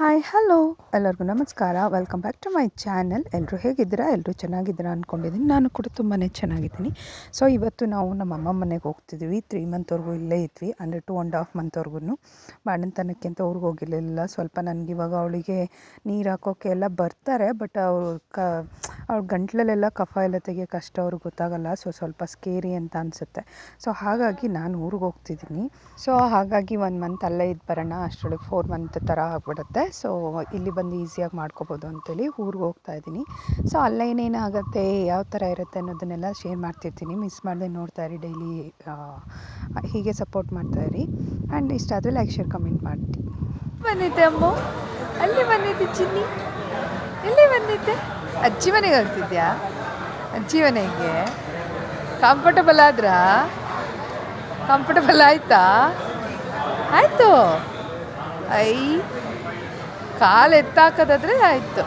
Hi hello ಎಲ್ಲರಿಗೂ ನಮಸ್ಕಾರ. Welcome back to my channel ಎಲ್ಲರೂ ಹೇಗಿದ್ದೀರಾ? ಎಲ್ಲರೂ ಚೆನ್ನಾಗಿದ್ದೀರಾ ಅಂದ್ಕೊಂಡಿದ್ದೀನಿ ನಾನು ಕೂಡ ತುಂಬಾ ಚೆನ್ನಾಗಿದ್ದೀನಿ. ಸೊ ಇವತ್ತು ನಾವು ನಮ್ಮ ಅಮ್ಮ ಮನೆಗೆ ಹೋಗ್ತಿದ್ವಿ. ತ್ರೀ ಮಂತ್ವರೆಗೂ ಇಲ್ಲೇ ಇದ್ವಿ. ಅಂದರೆ ಟು ಆ್ಯಂಡ್ ಹಾಫ್ ಮಂತ್ವರೆಗೂ ಬಾಣಂತನಕ್ಕೆ ಅಂತ ಅವ್ರಿಗೆ ಹೋಗಿರಲಿಲ್ಲ. ಸ್ವಲ್ಪ ನನಗೆ ಇವಾಗ ಅವಳಿಗೆ ನೀರು ಹಾಕೋಕ್ಕೆ ಎಲ್ಲ ಬರ್ತಾರೆ. ಬಟ್ ಅವರು ಕ, ಅವ್ರ ಗಂಟ್ಲಲ್ಲೆಲ್ಲ ಕಫ ಎಲ್ಲ ತೆಗಿಯೋ ಕಷ್ಟ ಅವ್ರಿಗೆ ಗೊತ್ತಾಗಲ್ಲ. ಸೊ ಸ್ವಲ್ಪ ಸ್ಕೇರಿ ಅಂತ ಅನಿಸುತ್ತೆ. ಸೊ ಹಾಗಾಗಿ ನಾನು ಊರಿಗೆ ಹೋಗ್ತಿದ್ದೀನಿ. ಸೊ ಹಾಗಾಗಿ ಒನ್ ಮಂತ್ ಅಲ್ಲೇ ಇದ್ದು ಬರೋಣ. ಅಷ್ಟರೊಳಗೆ ಫೋರ್ ಮಂತ್ ಥರ ಆಗ್ಬಿಡುತ್ತೆ. ಸೊ ಇಲ್ಲಿ ಬಂದು ಈಸಿಯಾಗಿ ಮಾಡ್ಕೋಬೋದು ಅಂತೇಳಿ ಊರಿಗೆ ಹೋಗ್ತಾ ಇದ್ದೀನಿ. ಸೊ ಅಲ್ಲೇನೇನಾಗುತ್ತೆ ಯಾವ ಥರ ಇರುತ್ತೆ ಅನ್ನೋದನ್ನೆಲ್ಲ ಶೇರ್ ಮಾಡ್ತಿರ್ತೀನಿ. ಮಿಸ್ ಮಾಡದೆ ನೋಡ್ತಾ ಇರಿ ಡೈಲಿ ಹೀಗೆ ಸಪೋರ್ಟ್ ಮಾಡ್ತಾ ಇರಿ. ಆ್ಯಂಡ್ ಇಷ್ಟ ಆದರೆ ಲೈಕ್ ಶೇರ್ ಕಮೆಂಟ್ ಮಾಡಿ. ಬಂದಿದ್ದೆ ಅಮ್ಮ? ಅಲ್ಲಿ ಬಂದಿದ್ದೆ ಚಿನ್ನಿ? ಎಲ್ಲಿ ಬಂದಿದ್ದೆ? ಅಜ್ಜಿ ಮನೆಗೆ ಹೋಗ್ತಿದ್ಯಾ? ಅಜ್ಜಿ ಮನೆಗೆ? ಕಂಫರ್ಟಬಲ್ ಆದ್ರಾ? ಕಂಫರ್ಟಬಲ್ ಆಯ್ತಾ? ಆಯಿತು. ಐ ಕಾಲು ಎತ್ತಾಕೋದಾದ್ರೆ ಆಯಿತು.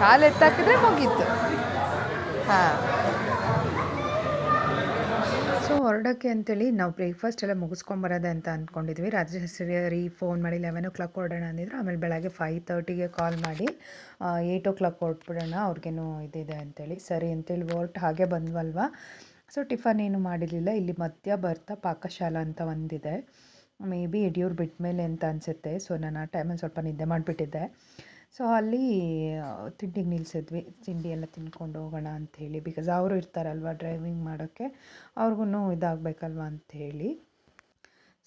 ಕಾಲು ಎತ್ತಾಕಿದ್ರೆ ಮುಗೀತು. ಹಾಂ. ಸೊ ಹೊರಡೋಕ್ಕೆ ಅಂತೇಳಿ ನಾವು ಬ್ರೇಕ್ಫಾಸ್ಟ್ ಎಲ್ಲ ಮುಗಿಸ್ಕೊಂಬರೋದೆ ಅಂತ ಅಂದ್ಕೊಂಡಿದ್ವಿ ರಾಜೇಶ್ವರಿ ಫೋನ್ ಮಾಡಿ ಲೆವೆನ್ ಓ ಕ್ಲಾಕ್ ಹೊರಡೋಣ ಅಂದಿದ್ರು. ಆಮೇಲೆ ಬೆಳಗ್ಗೆ ಫೈವ್ ತರ್ಟಿಗೆ ಕಾಲ್ ಮಾಡಿ ಏಯ್ಟ್ ಓ ಕ್ಲಾಕ್ ಹೊರಟ್ಬಿಡೋಣ, ಅವ್ರಿಗೇನು ಇದಿದೆ ಅಂತೇಳಿ. ಸರಿ ಅಂತೇಳಿ ಹೊರ್ಟು ಹಾಗೆ ಬಂದ್ವಲ್ವಾ? ಸೊ ಟಿಫನ್ ಏನು ಮಾಡಿರಲಿಲ್ಲ. ಇಲ್ಲಿ ಮಧ್ಯ ಬರ್ತಾ ಪಾಕಶಾಲಾ ಅಂತ ಒಂದಿದೆ. ಮೇ ಬಿ ಯಡಿಯೂರು ಬಿಟ್ಟ ಮೇಲೆ ಅಂತ ಅನಿಸುತ್ತೆ. ಸೊ ನಾನು ಆ ಟೈಮಲ್ಲಿ ಸ್ವಲ್ಪ ನಿದ್ದೆ ಮಾಡಿಬಿಟ್ಟಿದ್ದೆ. ಸೊ ಅಲ್ಲಿ ತಿಂಡಿಗೆ ನಿಲ್ಲಿಸಿದ್ವಿ ತಿಂಡಿ ಎಲ್ಲ ತಿನ್ಕೊಂಡು ಹೋಗೋಣ ಅಂಥೇಳಿ ಬಿಕಾಸ್ ಅವರು ಇರ್ತಾರಲ್ವ ಡ್ರೈವಿಂಗ್ ಮಾಡೋಕ್ಕೆ ಅವ್ರಿಗೂ ಇದಾಗಬೇಕಲ್ವ ಅಂಥೇಳಿ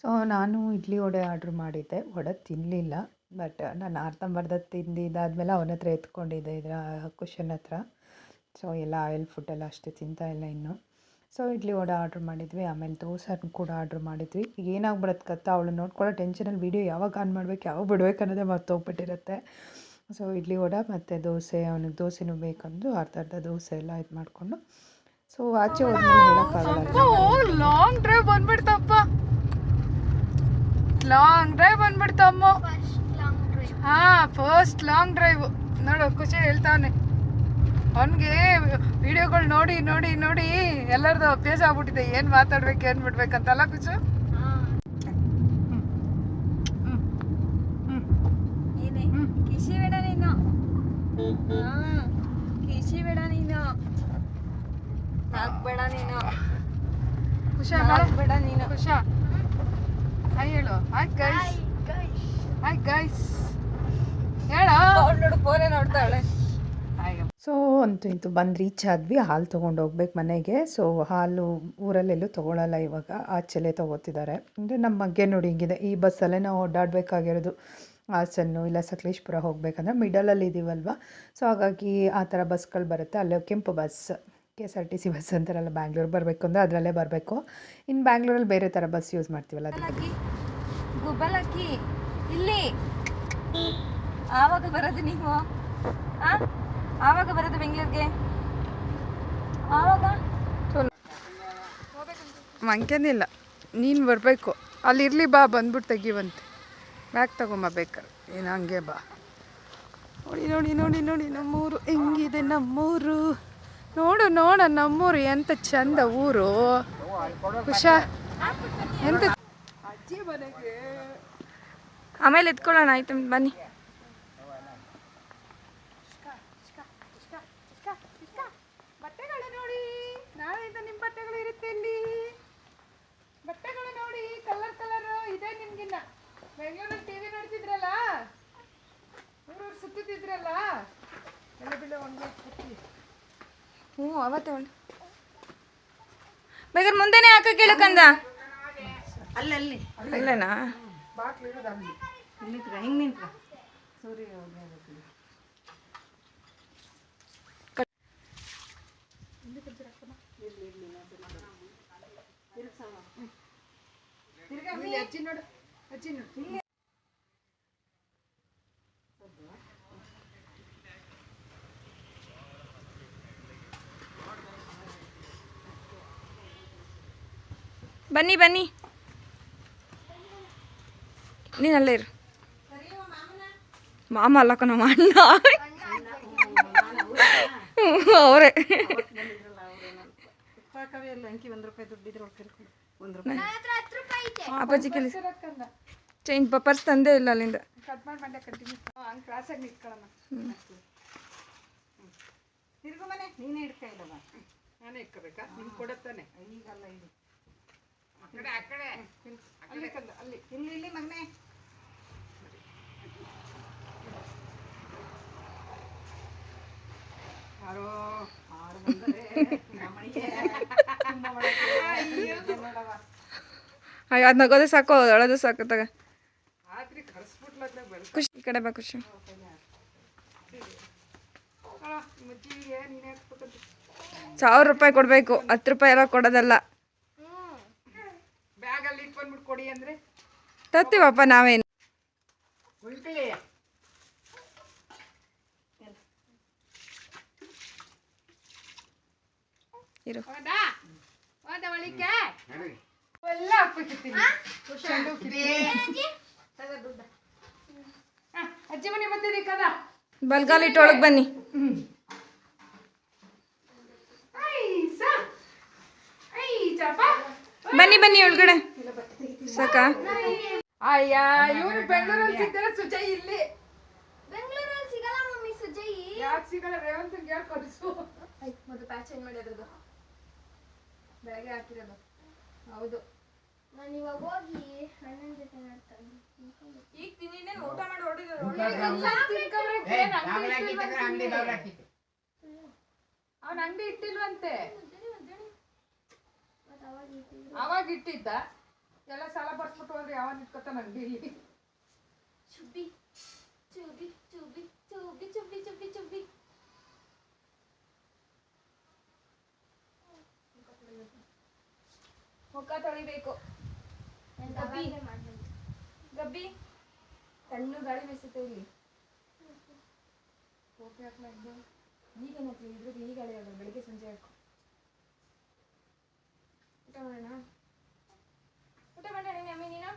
ಸೊ ನಾನು ಇಡ್ಲಿ ವಡೆ ಆರ್ಡ್ರ್ ಮಾಡಿದ್ದೆ. ವಡೆ ತಿನ್ನಲಿಲ್ಲ ಬಟ್ ನಾನು ಅರ್ಧಂಬರ್ಧ ತಿಂದಿದ್ದಾದಮೇಲೆ ಅವನ ಹತ್ರ ಎತ್ಕೊಂಡಿದ್ದೆ ಇದರ ಕುಶನ್ ಹತ್ರ. ಸೊ ಎಲ್ಲ ಆಯಿಲ್ ಫುಡ್ಡೆಲ್ಲ ಅಷ್ಟೇ ತಿಂತಾಯಿಲ್ಲ ಇನ್ನು. ಸೊ ಇಡ್ಲಿ ವಡೆ ಆರ್ಡ್ರ್ ಮಾಡಿದ್ವಿ ಆಮೇಲೆ ದೋಸೆ ಕೂಡ ಆರ್ಡ್ರ್ ಮಾಡಿದ್ವಿ. ಈಗ ಏನಾಗ್ಬಿಡತ್ತೆ ಕತ್ತ ಅವಳು ನೋಡ್ಕೊಳ್ಳೋ ಟೆನ್ಷನಲ್ಲಿ ವೀಡಿಯೋ ಯಾವಾಗ ಆನ್ ಮಾಡ್ಬೇಕು ಯಾವಾಗ ಬಿಡ್ಬೇಕು ಅನ್ನೋದೇ ಮರ್ತೋಗ್ಬಿಟ್ಟಿರುತ್ತೆ. ಸೊ ಇಡ್ಲಿ ವಡೆ ಮತ್ತು ದೋಸೆ ಅವನಿಗೆ ದೋಸೆನೂ ಬೇಕಂದು ಅರ್ಧ ಅರ್ಧ ದೋಸೆ ಎಲ್ಲ ಇದು ಮಾಡಿಕೊಂಡು. ಸೊ ಆಚೆ ಹೋದ್ಮೇಲೆ ಹೇಳೋಕ್ಕಾಗಲ್ಲ ಲಾಂಗ್ ಡ್ರೈವ್ ಬಂದ್ಬಿಡ್ತಪ್ಪ. ಲಾಂಗ್ ಡ್ರೈವ್ ಬಂದ್ಬಿಡ್ತಮ್ಮ. ಹಾ ಫಸ್ಟ್ ಲಾಂಗ್ ಡ್ರೈವ್ ನೋಡು ಖುಷಿ ಹೇಳ್ತಾವನೆ ಅವನಿಗೆ ವಿಡಿಯೋಗಳು ನೋಡಿ ನೋಡಿ ನೋಡಿ ಎಲ್ಲರದು ಅಭ್ಯಾಸ ಆಗ್ಬಿಟ್ಟಿದೆ. ಏನು ಮಾತಾಡ್ಬೇಕು ಏನು ಬಿಡ್ಬೇಕಂತಲ್ಲ ಕುಚು? ಬೇಡ ನೀನು. ಬೇಡ ನೀನು. ಖುಷಿ ಬೇಡ. ಖುಷ ಹಾಯ್ ಹೇಳು. Hi guys. Hi guys. ಹೇಳೋ? ನೋಡು ಫೋನೇ ನೋಡ್ತಾಳೆ ಸೊ ಅಂತೂ ಇಂತು ಬಂದು ರೀಚ್ ಆದ್ವಿ. ಹಾಲು ತೊಗೊಂಡು ಹೋಗ್ಬೇಕು ಮನೆಗೆ. ಸೊ ಹಾಲು ಊರಲ್ಲೆಲ್ಲೂ ತೊಗೊಳಲ್ಲ ಇವಾಗ. ಆಚೆಲ್ಲೇ ತೊಗೋತಿದ್ದಾರೆ. ಅಂದರೆ ನಮ್ಮ ಬಗ್ಗೆ ನೋಡಿ ಹಿಂಗಿದೆ. ಈ ಬಸ್ಸಲ್ಲೇ ನಾವು ಓಡಾಡಬೇಕಾಗಿರೋದು. ಹಾಸನ್ನು ಇಲ್ಲ ಸಕಲೇಶ್ಪುರ ಹೋಗ್ಬೇಕಂದ್ರೆ ಮಿಡಲಲ್ಲಿ ಇದ್ದೀವಲ್ವ ಸೊ ಹಾಗಾಗಿ ಆ ಥರ ಬಸ್ಗಳು ಬರುತ್ತೆ. ಅಲ್ಲೇ ಕೆಂಪು bus K S R T C bus ಅಂತಾರಲ್ಲ ಬ್ಯಾಂಗ್ಳೂರು ಬರಬೇಕು ಅಂದರೆ ಅದರಲ್ಲೇ ಬರಬೇಕು. ಇನ್ನು ಬ್ಯಾಂಗ್ಳೂರಲ್ಲಿ ಬೇರೆ ಥರ ಬಸ್ ಯೂಸ್ ಮಾಡ್ತೀವಲ್ಲ ಅದಕ್ಕೆ. ಇಲ್ಲಿ. ಆವಾಗ ಬರೋದು ನೀವು. ಆವಾಗ ಬರೋದು ಬೆಂಗಳೂರಿಗೆ? ಆವಾಗ? ಮಂಕೇನಿಲ್ಲ ನೀನು ಬರಬೇಕು. ಅಲ್ಲಿ ಇರಲಿ ಬಾ ಬಂದ್ಬಿಟ್ಟು ತೆಗಿವಂತೆ. ಬ್ಯಾಗ್ ತಗೊಂಬ ಬೇಕಾರೆ ಏನು ಹಂಗೆ ಬಾ. ನೋಡಿ ನೋಡಿ ನೋಡಿ ನೋಡಿ ನಮ್ಮೂರು. ಹೆಂಗಿದೆ ನಮ್ಮೂರು? ನೋಡು ನೋಡ ನಮ್ಮೂರು. ಎಂತ ಚಂದ ಊರು. ಹುಷಾ ಎಂತ ಆಮೇಲೆ ಎತ್ಕೊಳ್ಳೋಣ ಆಯ್ತು ಬನ್ನಿ ಬಟ್ಟೆಗಳು ನೋಡಿ ನಾಳೆಯಿಂದ ನಿಮ್ಮ ಬಟ್ಟೆಗಳು ಇರುತ್ತೆ ಇಲ್ಲಿ ಬಟ್ಟೆಗಳು ನೋಡಿ ಕಲರ್ ಕಲರ್ ಇದೆ ನಿಮ್ಗಿನ್ನ ಬೆಂಗಳೂರಲ್ಲಿ ಟಿವಿ ನೋಡ್ತಿದ್ರಲ್ಲ? ಊರೂರು ಸುತ್ತಿದ್ರಲ್ಲ ಎಲ್ಲ ಬಿಡ ಒಂದು ಹ್ಞೂ ಅವತ್ತೇ ಒಂದು ಬೇಕಾದ್ರೆ ಮುಂದೆನೇ ಹಾಕ ಕೇಳಕಂದ ಅಲ್ಲಲ್ಲಿ. ಅಲ್ಲೇನಾ? ಬಾಕ್ಲು ಇರೋದು ಅಲ್ಲಿ. ನಿಂತ್ರ ಹಿಂಗೆ ನಿಂತ್ರ ಸೂರ್ಯ ಇಲ್ಲಿ ಅಜ್ಜಿ ನೋಡು. ಬನ್ನಿ ಬನ್ನಿ. ನೀನು ಅಲ್ಲೇ ಇರು. ಮಾಮ ಅಲ್ಲ ನಮ್ಮ ಅಣ್ಣ ಅವರೇ. ಅಪ್ಪಾಜಿ ಕೆಲಸ ಚೇಂಜ್ ಪಪರ್ಸ್ ತಂದೇ ಇಲ್ಲ ಅಲ್ಲಿಂದ. ಕಟ್ ಮಾಡಿ ಮಂಡ್ಯ ಕಂಟಿನ್ಯೂ ಹಂಗೆ ಕ್ರಾಸಾಗಿ ನಿಂತ್ಕೊಳ್ಳಮ್ಮ. ತಿರ್ಗು ಮನೆ ನೀನೇ ಹಿಡ್ಕ ಇಲ್ಲವ ನಾನೇ ಇಟ್ಕೋಬೇಕಾ ನಿಮ್ಗೆ ಕೊಡತ್ತಾನೆ ಈಗಲ್ಲ ಇಲ್ಲಿ ಅಲ್ಲಿ ಕಂದ ಅಲ್ಲಿ. ಇಲ್ಲಿ ಇಲ್ಲಿ ಮಗನೆ. ಯಾರೋ ಆರು ಬಂದರೆ ನಮ್ಮನೆಗೆ. ಅಯ್ಯೋ. ಅದು ನಗೋದೇ ಸಾಕು ಅಳೋದು ಸಾಕು ತಗ. ಖುಷಿ ಈ ಕಡೆ ಬಾ ಖುಷಿ. ಸಾವಿರ ರೂಪಾಯಿ ಕೊಡಬೇಕು ಹತ್ತು ರೂಪಾಯಿ ಎಲ್ಲ ಕೊಡೋದಲ್ಲ. ತತ್ತೀವಪ್ಪ ನಾವೇನು? ಇರು. ಎಲ್ಲ ಅಜ್ಜಿ ಮನೆ ಬಂದಿರಿ ಕದ? ಬಲ್ಗಾಲ್ ಇಟ್ಟು ಒಳಗೆ ಬನ್ನಿ. ಬನ್ನಿ ಬನ್ನಿ ಒಳಗಡೆ. ಸಾಕ. ಅಯ್ಯ ಇವ್ರು ಬೆಂಗಳೂರಲ್ಲಿ ಸಿಗ್ತಾರೆ ಸುಜಯ್ ಇಲ್ಲಿ. ಬೆಂಗಳೂರಲ್ಲಿ ಸಿಗಲ್ಲ ಮಮ್ಮಿ ಸುಜಯ್ ಯಾಕೆ ಸಿಗಲ್ಲ? ರೇವಂತ್ ಹೇಳ್ ಕಳಿಸು ಮೊದಲು ಪ್ಯಾಚ್ ಚೇಂಜ್ ಮಾಡಿರೋದು ಬೆಳಗ್ಗೆ ಹಾಕಿರೋದು. ಹೌದು. ನಾನು ಇವಾಗ ಹೋಗಿ ಅಣ್ಣನ ಜೊತೆ ಮಾಡ್ತಾನೆ ಈಗ ತಿನ್ನಿನೇ ಊಟ ಮಾಡಿ ಹೊಡಿದ್ರು ಅವನ ಅಂಗಡಿ ಇಟ್ಟಿಲ್ವಂತೆ. ಅವಾಗ ಇಟ್ಟಿದ್ದ. ಎಲ್ಲ ಸಾಲ ಬರ್ಸ್ಬಿಟ್ಟು ಹೋದ್ರೆ ಯಾವಾಗ ಇಟ್ಕೊತಾನ ಅಂಗಡಿ? ಚುಬ್ಬಿ ಚುಬ್ಬಿ ಚುಬ್ಬಿ ಚುಬ್ಬಿ ಚುಬ್ಬಿ ಚುಬ್ಬಿ ಚುಬ್ಬಿ. ಮುಖ ತೊಳಿಬೇಕು. ಗಬ್ಬಿ. ಗಬ್ಬಿ. ತಣ್ಣು ಗಾಳಿ ಬೀಸುತ್ತೆ ಇಲ್ಲಿ. ಈಗ ಏನಕ್ಕೆ ಇದ್ರಿಗೆ ಈ ಗಾಳಿ ಅಲ್ಲ ಬೆಳಿಗ್ಗೆ ಸಂಜೆ ಹಾಕು. ಊಟ ಮಾಡೋಣ? ಊಟ ಮಾಡೋಣ ಅಮ್ಮಿ ನೀನು?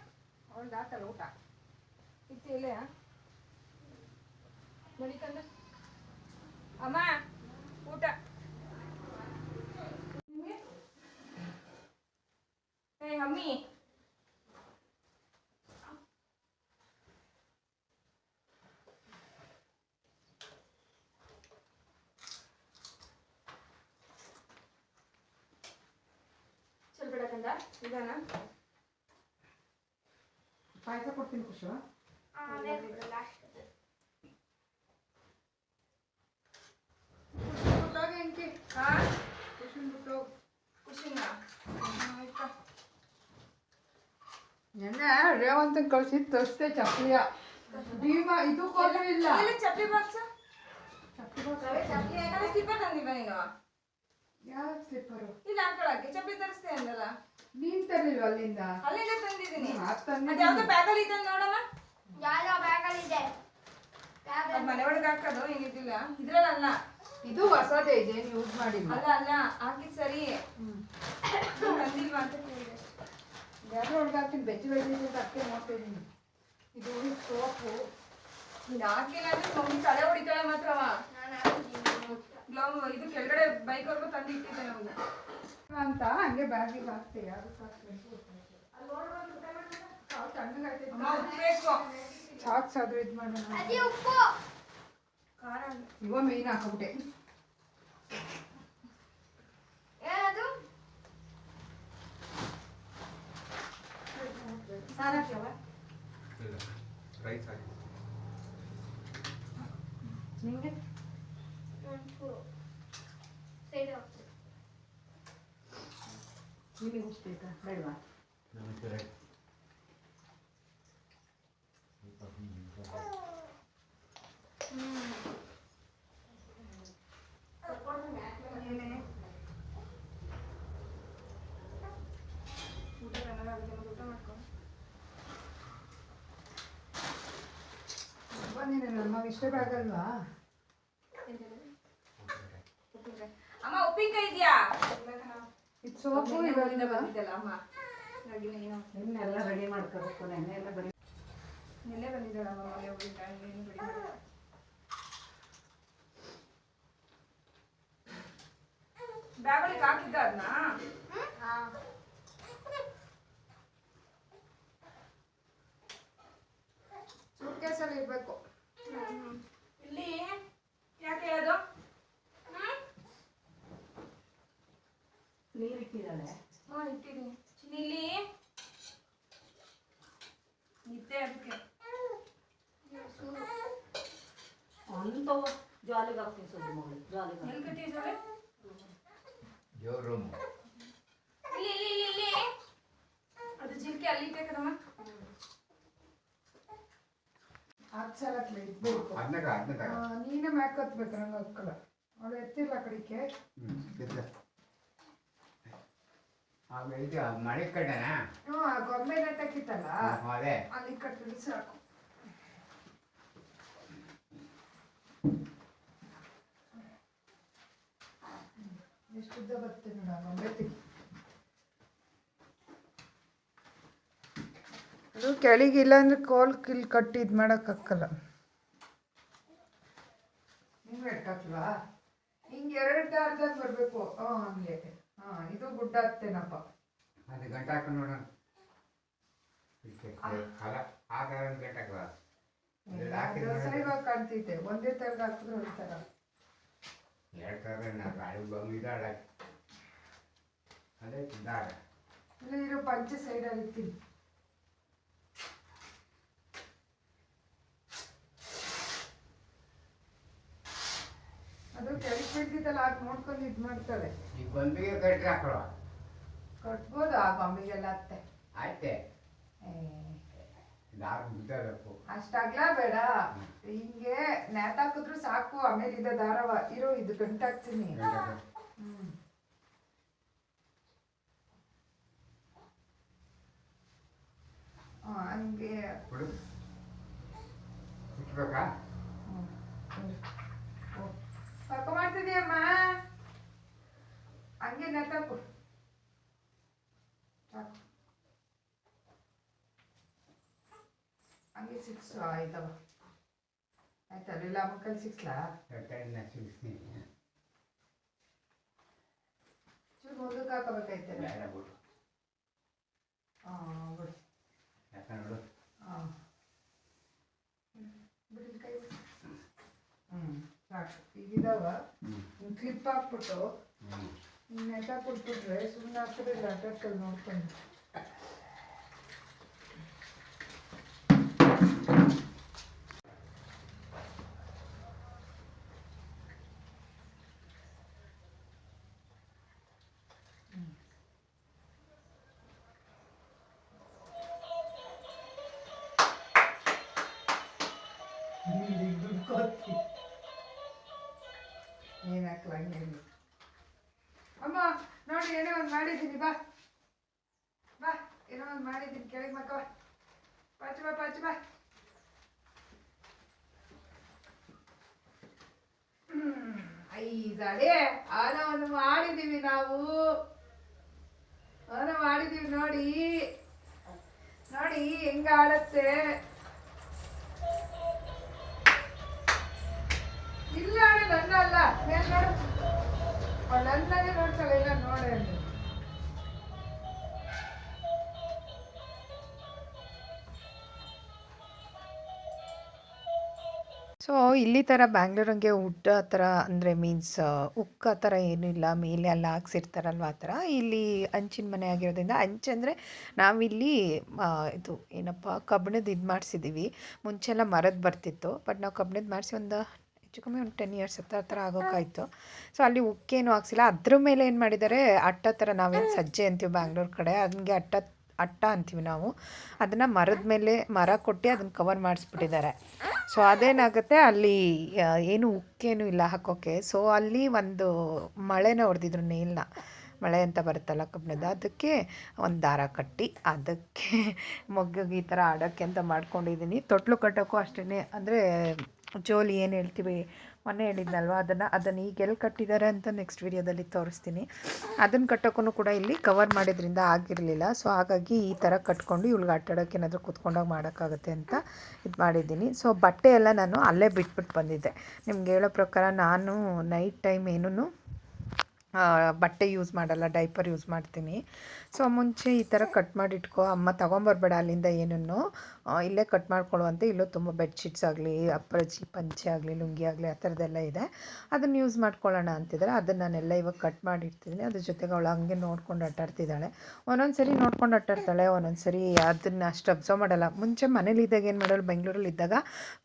ಅವಳ್ದು ಆತಲ್ಲ ಊಟ. ಇತ್ತು ಇಲ್ಲೇ ಮಡಿಕಂದ ಅಮ್ಮ ಊಟ. ಏ ಅಮ್ಮಿ ಸ್ವಲ್ಪ ಬಿಡಕಂದ ನಿಧಾನ ಪಾಯಸ ಕೊಡ್ತೀನಿ ಖುಷು ರೇವಂತನ್ ಕಳ್ಸಿದ್ ತರಿಸ್ದೆ ಚಪ್ಪಲಿಯ ಭೀಮ ಇದು ಕೊಡಲಿಲ್ಲ ಚಪ್ಪಲಿ ಬಾಕ್ಸ್. ಸ್ಲಿಪ್ಪರ್ ತಂದಿಲ್ವಾ ನೀನು. ಯಾವ ಸ್ಲಿಪ್ಪರು? ಇಲ್ಲ ಹಾಕೊಳಕ್ಕೆ ಚಪ್ಪಲಿ ತರಿಸ್ತೆ ಅಂದಲ್ಲ. ನೀನ್ ತರ್ಲಿಲ್ವ ಅಲ್ಲಿಂದ? ಅಲ್ಲಿಂದ ತಂದಿದ್ದೀನಿ. ಅದು ಯಾವ್ದೋ ಬ್ಯಾಗಲ್ಲಿ ಇದೆ ನೋಡಮ್ಮ. ಯಾವ ಬ್ಯಾಗಲ್ಲಿ ಇದೆ. ಮನೆ ಒಳಗೆ ಹಾಕೋದು ಹಿಂಗಿದ್ದಿಲ್ಲ. ಇದ್ರಲ್ಲ ಇದು ಹೊಸದೇ ಇದೆ ಯೂಸ್ ಮಾಡಿಲ್ಲ ಅಲ್ಲ ಅಲ್ಲ. ಹಾಕಿದ್ ಸರಿ. ತಂದಿಲ್ವಾ ಅಂತ ಕೇಳಿದೆ. ಬ್ಯಾಗ್ ಒಳಗೆ ಹಾಕ್ತೀನಿ ಬೆಚ್ಚ ಬೆಳೆದಿದ್ದು ಅಕ್ಕೆ ನೋಡ್ತಿದ್ದೀನಿ ಇದು ಸೋಪು. ನೀನು ಹಾಕಿಲ್ಲ ಅಂದ್ರೆ ಮಮ್ಮಿ ತಲೆ ಹೊಡಿತಾಳೆ ಮಾತ್ರ ಗ್ಲೌ ಇದು ಕೆಳಗಡೆ ಬೈಕ್ವರೆಗೂ ವರ್ಗು ತಂದು ಇಟ್ಟಿದ್ದೆ ನಮ್ಗೆ. ಅಂತ ಹಂಗೆ ಬ್ಯಾಗಿಗೆ ಹಾಕ್ತೀವಿ ಯಾರು ಸಾಕು ಉಪ್ಬೇಕು ಇದು ಮಾಡೋಣ ಇವ ಮೇಯ್ನ್ ಹಾಕ್ಬಿಟ್ಟೆ. ಸಾರ್ ಇಲ್ಲ ರೈಸ್ ಹಾಕಿ. ನಿಂಗೆ ಉಪ್ಪು ಸೈಡ್ ಹಾಕ್ತು ನಿಮಗೆ ಉಸ್ಬೇಕಾ ಬೇಡವಾ ಊಟ ಚೆನ್ನಾಗಾಗುತ್ತೆ ಮತ್ತೆ ಊಟ ಮಾಡ್ಕೊ ನಮ್ಮ ಇಷ್ಟ ಆಗಲ್ವಾ ಅಮ್ಮ ಉಪ್ಪಿನಕಾಯಿ ಇದೆಯಾ? ಇದು ಸೋಪು ಇವಾಗಿಂದ ಬಂದಿದ್ದಲ್ಲ ಅಮ್ಮ. ನಿನ್ನೆಲ್ಲ ರೆಡಿ ಮಾಡ್ಕೋಬೇಕು ನೆನ್ನೆ ಎಲ್ಲ ಬರೀ ನೆನ್ನೆ ಬಂದಿದ್ದಾಳ ಅಮ್ಮ ಮನೆ ಹೋಗಿದ್ದ ಏನು ಮಾಡಿಲ್ಲ. ಹಾಕಿದ್ದ ಅದನ್ನ ಕೇಸಲ್ಲಿ ಎಲ್ಲಿ ಕಟ್ಟಿ ಜೋಳೆ ಜೋರ್ ರೂಮ್ ಇಲ್ಲಿ ಇಲ್ಲಿ ಇಲ್ಲಿ ಇಲ್ಲಿ ಅದು ಜಿಲ್ಕೆ ಅಲ್ಲಿ ಇಟ್ಟೆ ಕಣಮ್ಮ ಹತ್ಲೆ ಇದ್ಬೇಕು ಆ, ನೀನೇ ಮ್ಯಾಕ್ ಹತ್ಬೇಕು ನಂಗೆ ಹಕ್ಕಲ್ಲ. ಅವಳು ಎತ್ತಿಲ್ಲ ಆ ಕಡೆಗೆ. ಹ್ಞೂ ಬಿದ್ದ ಆಗ ಇದು ಮಳೆ ಕಡೆನಾ? ಹ್ಞೂ ಆ ಗೊಂಬೆ ನೆಟ್ಟಕ್ಕಿತ್ತಲ್ಲ ಅದೇ. ಅಲ್ಲಿ ಕಟ್ಟಿದ್ರೆ ಸಾಕು ಎಷ್ಟು ಉದ್ದ ಬರ್ತದೆ ನೋಡ ಆ ಗೊಂಬೆ ತೆಗಿ ಅದು ಕೆಳಗಿಲ್ಲ ಅಂದ್ರೆ ಕೋಲ್ ಕಿಲ್ ಕಟ್ಟಿ ಇದು ಮಾಡೋಕ್ಕಾಗಲ್ಲ ಇಟ್ಟಾಕ್ಲಾ ಹಿಂಗೆ ಎರಡು ದಾರದಾಗ ಬರಬೇಕು. ಹಾಂ ಹಂಗೆ. ಹಾ ಇದು ಗುಡ್ಡ ಹತ್ತೇನಪ್ಪ. ಅದು ಗಂಟೆ ಹಾಕ ನೋಡೋಣ. ಆ. ಥರ ಒಂದು ಗಂಟೆ ಹಾಕುವ? ಇಲ್ಲಿ ಹಾಕಿದ್ರೆ ಒಂದೇ ಥರದ ಹಾಕಿದ್ರೆ ಒಂಥರ ಎರಡು ಥರ ಬಂದಿದ್ದಾಳೆ ಅದೇ ದಾರ ಇಲ್ಲಿ ಇರೋ ಪಂಚೆ ಸೈಡಲ್ಲಿ ಇರ್ತೀನಿ. ಕೆಳಗೆ ಬಿಡ್ತಿದ್ದಲ್ಲ ಆಗ ನೋಡ್ಕೊಂಡು ಇದು ಮಾಡ್ತಾಳೆ ಈ ಗೊಂಬಿಗೆ ಕಟ್ಟಿ ಹಾಕೊಳ್ಳೋ ಕಟ್ಬೋದು ಆ ಗೊಂಬೆಗೆಲ್ಲ ಅತ್ತೆ? ಆಯ್ತೆ. ಏ, ದಾರ ಬಿದ್ದಬೇಕು ಅಷ್ಟಾಗ್ಲ ಬೇಡ. ಹಿಂಗೆ ನೇತಾಕಿದ್ರು ಸಾಕು ಆಮೇಲೆ ಇದ ದಾರವ ಇರೋ ಇದು ಗಂಟಾಕ್ತೀನಿ. ಹ್ಮ್. ಹಂಗೆ. ಬಿಡು ಬಿಟ್ಬೇಕಾ ಪಕ್ಕ ಮಾಡ್ತಿದ್ಯಮ್ಮ ಹಂಗೆ ನೆಟ್ಟಾಕು ಸಾಕು ಹಂಗೆ ಸಿಕ್ಸ್ ಆಯ್ತವ ಆಯ್ತಾ ಇಲ್ಲ ಮಕ್ಕಳು ಸಿಕ್ಸ್ಲಾ? ಚೂರು ಮುಂದಕ್ಕೆ ಹಾಕೋಬೇಕಾಯ್ತಲ್ಲ ಹಾಂ ಬಿಡು. ನೋಡು? ಹಾಂ ಬಿಡಿ ಕೈ ಹ್ಞೂ ಸಾಕು. ಹ್ಞೂ ಕ್ಲಿಪ್ ಹಾಕ್ಬಿಟ್ಟು ಹ್ಞೂ ನೀನು ನೆಟ್ಟ ಕೊಟ್ಬಿಟ್ರೆ ಸುಮ್ಮನೆ ಹಾಕಿದ್ರೆ ಅಟಕ್ಕಲ್ಲಿ ನೋಡ್ಕೊಂಡು. ಏನೋ ಒಂದು ಮಾಡಿದ್ದೀನಿ, ಬಾ. ಬಾ, ಏನೋ ಒಂದು ಮಾಡಿದ್ದೀನಿ, ಕೆಳಗೆ ಮಕ್ಕ ಪಾಚು, ಬಾ ಪಾಚು, ಬಾ. ಐದಾಳೆ ಆನ ಒಂದು ಮಾಡಿದ್ದೀವಿ ನಾವು. ಆನ ಮಾಡಿದ್ದೀವಿ ನೋಡಿ. ನೋಡಿ, ಹೆಂಗ ಆಡತ್ತೆ ಇಲ್ಲ ಅಣ್ಣ ನನ್ನ ಅಲ್ಲ. ಮೇಲ್ ನೋಡ್ತಾಳೆ ಇಲ್ಲ, ನೋಡಿ ಸೊ ಇಲ್ಲಿ ಥರ ಬ್ಯಾಂಗ್ಳೂರಂಗೆ ವುಡ್ ಆ ಥರ ಅಂದರೆ ಮೀನ್ಸ್ ಉಕ್ಕ ಆ ಥರ ಏನೂ ಇಲ್ಲ, ಮೇಲೆ ಎಲ್ಲ ಹಾಕ್ಸಿರ್ತಾರಲ್ವ ಆ ಥರ ಇಲ್ಲಿ ಹಂಚಿನ ಮನೆ ಆಗಿರೋದ್ರಿಂದ ಹಂಚಂದರೆ ನಾವಿಲ್ಲಿ ಇದು ಏನಪ್ಪ, ಕಬ್ಬಿಣದ ಇದು ಮಾಡಿಸಿದ್ದೀವಿ ಮುಂಚೆಲ್ಲ ಮರದ ಬರ್ತಿತ್ತು ಬಟ್ ನಾವು ಕಬ್ಬಿಣದ ಮಾಡಿಸಿ ಒಂದು ಹೆಚ್ಚು ಕಮ್ಮಿ ಒಂದು ಟೆನ್ ಇಯರ್ಸ್ ಹತ್ರ ಥರ ಆಗೋಕ್ಕಾಯ್ತು ಸೊ ಅಲ್ಲಿ ಉಕ್ಕೇನು ಹಾಕ್ಸಿಲ್ಲ. ಅದ್ರ ಮೇಲೆ ಏನು ಮಾಡಿದ್ದಾರೆ ಅಟ್ಟ ಥರ ನಾವೇನು ಸಜ್ಜೆ ಅಂತೀವಿ ಬ್ಯಾಂಗ್ಳೂರ್ ಕಡೆ. ಹಂಗೆ ಅಟ್ಟ ಅಟ್ಟ ಅಂತೀವಿ ನಾವು. ಅದನ್ನು ಮರದ ಮೇಲೆ ಮರ ಕೊಟ್ಟು ಅದನ್ನು ಕವರ್ ಮಾಡಿಸ್ಬಿಟ್ಟಿದ್ದಾರೆ ಸೊ ಅದೇನಾಗುತ್ತೆ ಅಲ್ಲಿ ಆ, ಏನು ಉಕ್ಕೇನು ಇಲ್ಲ ಹಾಕೋಕ್ಕೆ ಸೊ ಅಲ್ಲಿ ಒಂದು ಮಳೆನ ಹೊಡೆದಿದ್ರು ನೇಲ್ನ. ಮಳೆ ಅಂತ ಬರುತ್ತಲ್ಲ ಕಬ್ಬಿಣದ. ಅದಕ್ಕೆ ಒಂದು ದಾರ ಕಟ್ಟಿ ಅದಕ್ಕೆ ಮೊಗ್ಗಿಗೆ ಈ ಥರ ಆಡೋಕ್ಕೆ ಅಂತ ಮಾಡ್ಕೊಂಡಿದ್ದೀನಿ ತೊಟ್ಲು ಕಟ್ಟೋಕ್ಕೂ ಅಷ್ಟೇ ಅಂದರೆ ಜೋಲಿ ಏನು ಹೇಳ್ತೀವಿ? ಮೊನ್ನೆ ಹೇಳಿದ್ನಲ್ವ? ಅದನ್ನು ಅದನ್ನು ಈಗ ಎಲ್ಲಿ ಕಟ್ಟಿದ್ದಾರೆ ಅಂತ ನೆಕ್ಸ್ಟ್ ವಿಡಿಯೋದಲ್ಲಿ ತೋರಿಸ್ತೀನಿ. ಅದನ್ನು ಕಟ್ಟೋಕ್ಕೂ ಕೂಡ ಇಲ್ಲಿ ಕವರ್ ಮಾಡಿದ್ರಿಂದ ಆಗಿರಲಿಲ್ಲ. ಸೊ ಹಾಗಾಗಿ ಈ ಥರ ಕಟ್ಕೊಂಡು ಇವ್ಳಿಗೆ ಆಟಾಡೋಕೆ ಏನಾದರೂ ಕೂತ್ಕೊಂಡೋಗಿ ಮಾಡೋಕ್ಕಾಗುತ್ತೆ ಅಂತ ಇದು ಮಾಡಿದ್ದೀನಿ. ಸೊ ಬಟ್ಟೆ ಎಲ್ಲ ನಾನು ಅಲ್ಲೇ ಬಿಟ್ಬಿಟ್ಟು ಬಂದಿದ್ದೆ. ನಿಮ್ಗೆ ಹೇಳೋ ಪ್ರಕಾರ ನಾನು ನೈಟ್ ಟೈಮ್ ಏನೂ ಬಟ್ಟೆ ಯೂಸ್ ಮಾಡಲ್ಲ ಡೈಪರ್ ಯೂಸ್ ಮಾಡ್ತೀನಿ. ಸೊ ಮುಂಚೆ ಈ ಥರ ಕಟ್ ಮಾಡಿ ಇಟ್ಕೋ, ಅಮ್ಮ ತೊಗೊಂಬರ್ಬೇಡ ಅಲ್ಲಿಂದ ಏನನ್ನು ಇಲ್ಲೇ ಕಟ್ ಮಾಡ್ಕೊಳ್ಳುವಂತೆ ಇಲ್ಲೂ ತುಂಬ ಬೆಡ್ಶೀಟ್ಸ್ ಆಗಲಿ ಅಪ್ರಜಿ ಪಂಚೆ ಆಗಲಿ, ಲುಂಗಿ ಆಗಲಿ, ಆ ಥರದ್ದೆಲ್ಲ ಇದೆ. ಅದನ್ನು ಯೂಸ್ ಮಾಡ್ಕೊಳ್ಳೋಣ ಅಂತಿದ್ದಾರೆ. ಅದನ್ನು ನಾನೆಲ್ಲ ಇವಾಗ ಕಟ್ ಮಾಡಿ ಇಡ್ತಿದ್ದೀನಿ ಅದ್ರ ಜೊತೆಗೆ ಅವಳು ಹಂಗೆ ನೋಡ್ಕೊಂಡು ಅಟ್ಟಾಡ್ತಿದ್ದಾಳೆ ಒಂದೊಂದು ಸರಿ ನೋಡ್ಕೊಂಡು ಅಟ್ಟಾಡ್ತಾಳೆ ಒಂದೊಂದು ಸರಿ ಅದನ್ನು ಅಷ್ಟು ಅಬ್ಸರ್ವ್ ಮಾಡಲ್ಲ. ಮುಂಚೆ ಮನೇಲಿದ್ದಾಗ ಏನು ಮಾಡೋಳು? ಬೆಂಗಳೂರಲ್ಲಿ ಇದ್ದಾಗ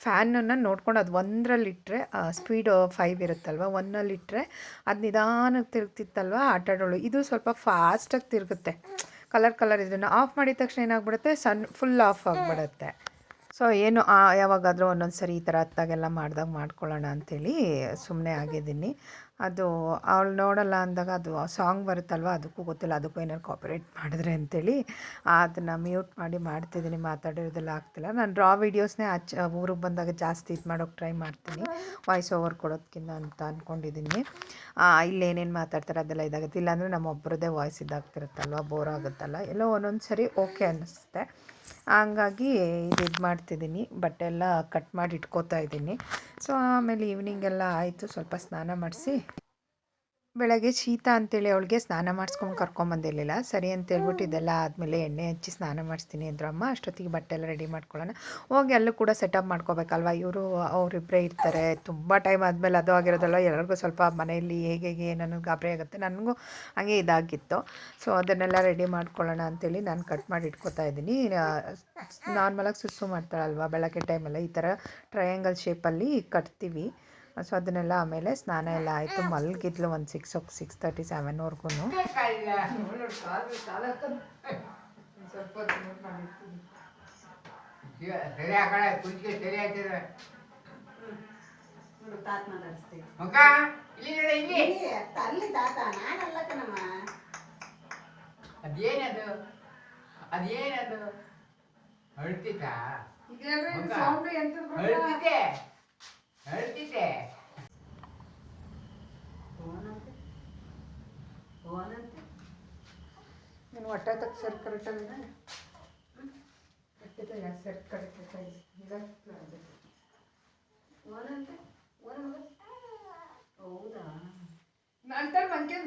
ಫ್ಯಾನನ್ನು ನೋಡ್ಕೊಂಡು ಅದು ಒಂದರಲ್ಲಿ ಇಟ್ಟರೆ ಸ್ಪೀಡ್ ಫೈವ್ ಇರುತ್ತಲ್ವ? ಇಟ್ಟರೆ ಅದು ನಿಧಾನಕ್ಕೆ ತಿರುಗ್ತಿತ್ತಲ್ವ? ಆಟಾಡೋಳು ಇದು ಸ್ವಲ್ಪ ಫಾಸ್ಟಾಗಿ ತಿರುಗುತ್ತೆ. ಕಲರ್ ಕಲರ್ ಇದನ್ನು ಆಫ್ ಮಾಡಿದ ತಕ್ಷಣ ಏನಾಗ್ಬಿಡುತ್ತೆ, ಸನ್ ಫುಲ್ ಆಫ್ ಆಗಿಬಿಡುತ್ತೆ. ಸೊ ಏನು ಯಾವಾಗಾದರೂ ಒಂದೊಂದು ಸರಿ ಈ ಥರ ಹತ್ತಾಗೆಲ್ಲ ಮಾಡಿದಾಗ ಮಾಡ್ಕೊಳ್ಳೋಣ ಅಂಥೇಳಿ ಸುಮ್ಮನೆ ಆಗಿದ್ದೀನಿ. ಅದು ಅವಳು ನೋಡಲ್ಲ ಅಂದಾಗ ಅದು ಸಾಂಗ್ ಬರುತ್ತಲ್ವ, ಅದಕ್ಕೂ ಗೊತ್ತಿಲ್ಲ, ಅದಕ್ಕೂ ಏನಾದ್ರು ಕಾಪರೇಟ್ ಮಾಡಿದ್ರೆ ಅಂತೇಳಿ ಅದನ್ನು ಮ್ಯೂಟ್ ಮಾಡಿ ಮಾಡ್ತಿದ್ದೀನಿ, ಮಾತಾಡಿರೋದೆಲ್ಲ ಆಗ್ತಿಲ್ಲ. ನಾನು ಡ್ರಾ ವೀಡಿಯೋಸ್ನೇ ಆಚೆ ಊರಿಗೆ ಬಂದಾಗ ಜಾಸ್ತಿ ಇದು ಮಾಡೋಕ್ಕೆ ಟ್ರೈ ಮಾಡ್ತೀನಿ. ವಾಯ್ಸ್ ಓವರ್ ಕೊಡೋದಕ್ಕಿಂತ ಅಂತ ಅಂದ್ಕೊಂಡಿದ್ದೀನಿ ಇಲ್ಲಿ ಏನೇನು ಮಾತಾಡ್ತಾರೆ ಅದೆಲ್ಲ ಇದಾಗುತ್ತೆ. ಇಲ್ಲಾಂದರೆ ನಮ್ಮೊಬ್ಬರದೇ ವಾಯ್ಸ್ ಇದಾಗ್ತಿರುತ್ತಲ್ವ ಬೋರ್ ಆಗುತ್ತಲ್ಲ. ಎಲ್ಲೋ ಒಂದೊಂದು ಸರಿ ಓಕೆ ಅನ್ನಿಸುತ್ತೆ. ಹಂಗಾಗಿ ಇದು ಇದು ಮಾಡ್ತಿದ್ದೀನಿ. ಬಟ್ಟೆ ಎಲ್ಲ ಕಟ್ ಮಾಡಿ ಇಟ್ಕೋತಾ ಇದ್ದೀನಿ. ಸೊ ಆಮೇಲೆ ಈವ್ನಿಂಗ್ ಎಲ್ಲ ಆಯಿತು. ಸ್ವಲ್ಪ ಸ್ನಾನ ಮಾಡಿಸಿ ಬೆಳಗ್ಗೆ ಶೀತ ಅಂತೇಳಿ ಅವಳಿಗೆ ಸ್ನಾನ ಮಾಡಿಸ್ಕೊಂಡು ಕರ್ಕೊಂಬಂದಿರಲಿಲ್ಲ. ಸರಿ ಅಂತ ಹೇಳ್ಬಿಟ್ಟು ಇದೆಲ್ಲ ಆದಮೇಲೆ ಎಣ್ಣೆ ಹಚ್ಚಿ ಸ್ನಾನ ಮಾಡಿಸ್ತೀನಿ ಅಂದ್ರು ಅಮ್ಮ. ಅಷ್ಟೊತ್ತಿಗೆ ಬಟ್ಟೆ ಎಲ್ಲ ರೆಡಿ ಮಾಡ್ಕೊಳ್ಳೋಣ. ಹೋಗಿ ಅಲ್ಲೂ ಕೂಡ ಸೆಟಪ್ ಮಾಡ್ಕೋಬೇಕಲ್ವ? ಇವರು ಅವರಿಬ್ಬರೇ ಇರ್ತಾರೆ. ತುಂಬ ಟೈಮ್ ಆದಮೇಲೆ ಅದು ಆಗಿರೋದಲ್ಲ. ಎಲ್ಲರಿಗೂ ಸ್ವಲ್ಪ ಮನೆಯಲ್ಲಿ ಹೇಗೆ ಹೇಗೆ ನನಗೆ ಗಾಬರಿ ಆಗುತ್ತೆ ನನಗೂ ಹಾಗೆ ಇದಾಗಿತ್ತು. ಸೊ ಅದನ್ನೆಲ್ಲ ರೆಡಿ ಮಾಡ್ಕೊಳ್ಳೋಣ ಅಂತೇಳಿ ನಾನು ಕಟ್ ಮಾಡಿ ಇಟ್ಕೋತಾ ಇದ್ದೀನಿ. ನಾರ್ಮಲಾಗಿ ಸುಸ್ಸು ಮಾಡ್ತಾಳಲ್ವ? ಬೆಳಗ್ಗೆ ಟೈಮಲ್ಲ ಈ ಥರ ಟ್ರಯಾಂಗಲ್ ಶೇಪಲ್ಲಿ ಕಟ್ತೀವಿ. ಸೊ ಅದನ್ನೆಲ್ಲ ಆಮೇಲೆ ಸ್ನಾನ ಎಲ್ಲ ಆಯಿತು. ಮಲಗಿದ್ಲು ಒಂದು ಸಿಕ್ಸ್ ಸಿಕ್ಸ್ ತರ್ಟಿ ಸೆವೆನ್ವರೆಗೂ ಅದೇನದು? ಅದೇನದು? ಅಳ್ತಿತಾ ಈಗ ಅಳ್ತಿದ್ದೆ ಓನಂತೆ ಓನಂತೆ ನೀನು ಹೊಟ್ಟೆ ತಕ್ಕ ಸರ್ ಕರೆಕ್ಟಾಗಿ ಹೊಟ್ಟೆ ತಗ ಸರಿ ಕರೆಕ್ಟಾಗಿ ಓನಂತೆ ಓನ ಮಗ ಹೌದಾ? ನಂತರ ಮಂಕೆ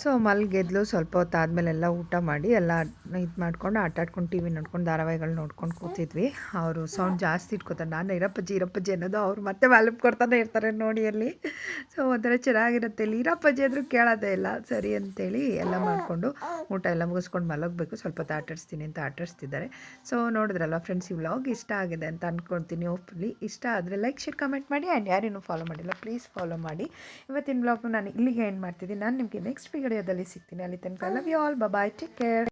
ಸೊ ಮಲ್ಗೆದ್ಲು ಸ್ವಲ್ಪ ಹೊತ್ತು ಆದಮೇಲೆಲ್ಲ ಊಟ ಮಾಡಿ ಎಲ್ಲ ಇದು ಮಾಡ್ಕೊಂಡು ಆಟಾಡ್ಕೊಂಡು ಟಿ ವಿ ನೋಡ್ಕೊಂಡು ಧಾರಾವಾಹಿಗಳು ನೋಡ್ಕೊಂಡು ಕೂತಿದ್ವಿ. ಅವರು ಸೌಂಡ್ ಜಾಸ್ತಿ ಇಟ್ಕೊತಾರೆ. ನಾನು ಇರಪ್ಪಜ್ಜಿ ಇರಪ್ಪಜ್ಜಿ ಅನ್ನೋದು ಅವ್ರು ಮತ್ತೆ ವ್ಯಾಲ್ಯೂಪ್ ಕೊಡ್ತಾನೆ ಇರ್ತಾರೆ ನೋಡಿ ಅಲ್ಲಿ. ಸೊ ಒಂಥರ ಚೆನ್ನಾಗಿರುತ್ತೆ ಇಲ್ಲಿ ಇರಪ್ಪಜ್ಜಿ ಆದರೂ ಕೇಳೋದೇ ಇಲ್ಲ. ಸರಿ ಅಂತೇಳಿ ಎಲ್ಲ ಮಾಡಿಕೊಂಡು ಊಟ ಎಲ್ಲ ಮುಗಿಸ್ಕೊಂಡು ಮಲಗಬೇಕು. ಸ್ವಲ್ಪ ಹೊತ್ತು ಆಟಾಡಿಸ್ತೀನಿ ಅಂತ ಆಟಾಡಿಸ್ತಿದ್ದಾರೆ ಸೊ ನೋಡಿದ್ರಲ್ಲ ಫ್ರೆಂಡ್ಸ್ ಈ ವ್ಲಾಗ್ ಇಷ್ಟ ಆಗಿದೆ ಅಂತ ಅಂದ್ಕೊಳ್ತೀನಿ ಹೋಪ್ಫುಲಿ ಇಷ್ಟ ಆದರೆ ಲೈಕ್ ಶೇರ್ ಕಮೆಂಟ್ ಮಾಡಿ. ಆ್ಯಂಡ್ ಯಾರೇನೂ ಫಾಲೋ ಮಾಡಿಲ್ಲ ಪ್ಲೀಸ್ ಫಾಲೋ ಮಾಡಿ. ಇವತ್ತಿನ ವ್ಲಾಗ್ನ ನಾನು ಇಲ್ಲಿಗೆ ಎಂಡ್ ಮಾಡ್ತಿದ್ದೀನಿ. ನಾನು ನಿಮಗೆ ನೆಕ್ಸ್ಟ್ ವಿಡಿಯೋದಲ್ಲಿ ಸಿಗ್ತೀನಿ ಅಲ್ಲಿ ತನಕ. Love you all bye take care